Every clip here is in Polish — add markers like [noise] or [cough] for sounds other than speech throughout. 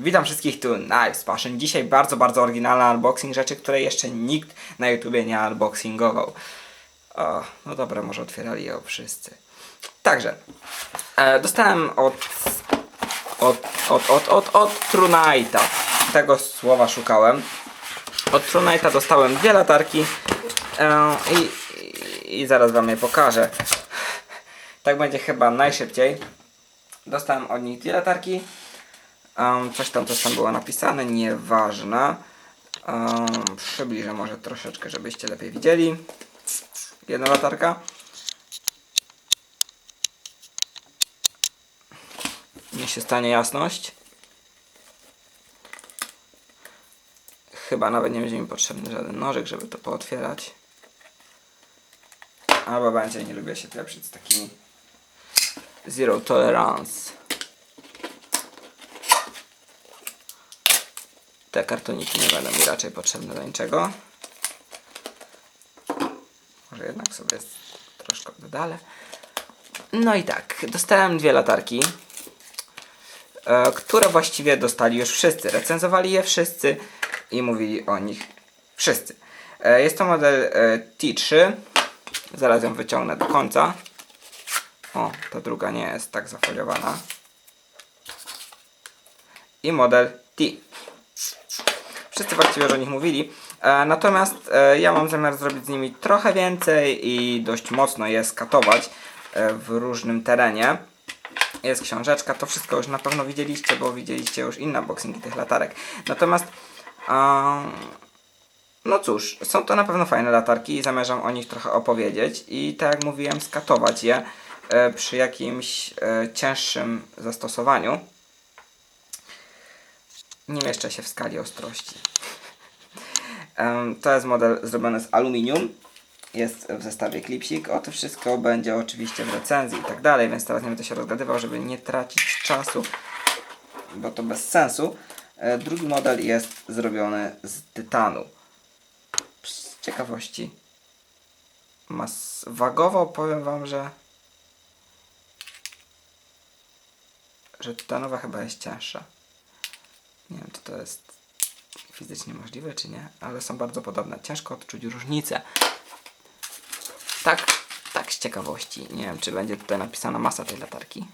Witam wszystkich tu Knives Passion. Dzisiaj bardzo, bardzo oryginalny unboxing rzeczy, które jeszcze nikt na YouTubie nie unboxingował. O, no dobra, może otwierali je wszyscy. Także, e, dostałem od, od, od, od, od, od Trunite'a. Tego słowa szukałem. Od Trunite'a dostałem dwie latarki e, i, i, i zaraz wam je pokażę. Tak będzie chyba najszybciej. Dostałem od nich dwie latarki. Um, coś tam też tam było napisane, nieważne. Um, przybliżę może troszeczkę, żebyście lepiej widzieli. Jedna latarka. Niech się stanie jasność. Chyba nawet nie będzie mi potrzebny żaden nożyk, żeby to pootwierać. Albo będzie, nie lubię się tlepszyć z takimi Zero Tolerance. Te kartoniki nie będą mi raczej potrzebne do niczego. Może jednak sobie troszkę oddalę. No i tak, dostałem dwie latarki, e, które właściwie dostali już wszyscy. Recenzowali je wszyscy i mówili o nich wszyscy. E, jest to model e, T3. Zaraz ją wyciągnę do końca. O, ta druga nie jest tak zafoliowana. I model T. Wszyscy właściwie już o nich mówili. E, natomiast e, ja mam zamiar zrobić z nimi trochę więcej i dość mocno je skatować e, w różnym terenie. Jest książeczka, to wszystko już na pewno widzieliście, bo widzieliście już inne boxingi tych latarek. Natomiast em, no cóż, są to na pewno fajne latarki i zamierzam o nich trochę opowiedzieć i tak jak mówiłem, skatować je e, przy jakimś e, cięższym zastosowaniu. Nie mieszczę się w skali ostrości. [laughs] To jest model zrobiony z aluminium. Jest w zestawie klipsik. O to wszystko będzie oczywiście w recenzji i tak dalej, więc teraz nie będę się rozgadywał, żeby nie tracić czasu, bo to bez sensu. E, Drugi model jest zrobiony z tytanu. Z ciekawości. Mas wagowo powiem wam, że że tytanowa chyba jest cięższa. Wiem, to jest fizycznie możliwe, czy nie, ale są bardzo podobne. Ciężko odczuć różnicę. Tak, tak z ciekawości. Nie wiem, czy będzie tutaj napisana masa tej latarki.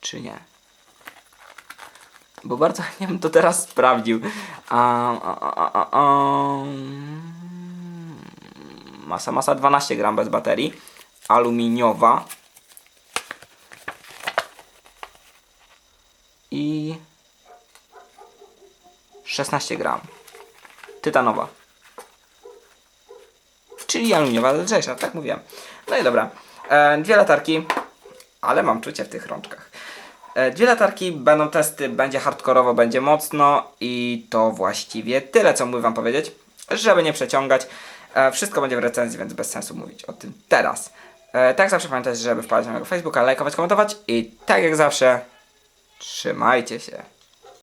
Czy nie. Bo bardzo [laughs] nie bym to teraz sprawdził. A, a, a, masa, masa 12 gram bez baterii. Aluminiowa. I 16 gram. Tytanowa. Czyli aluminiowa lżejsza, tak mówiłem. No i dobra. E, dwie latarki, ale mam czucie w tych rączkach. E, dwie latarki, będą testy, będzie hardkorowo, będzie mocno i to właściwie tyle, co mógł wam powiedzieć, żeby nie przeciągać. E, wszystko będzie w recenzji, więc bez sensu mówić o tym teraz. E, tak zawsze pamiętajcie, żeby wpadać na mojego Facebooka, lajkować, komentować i tak jak zawsze trzymajcie się.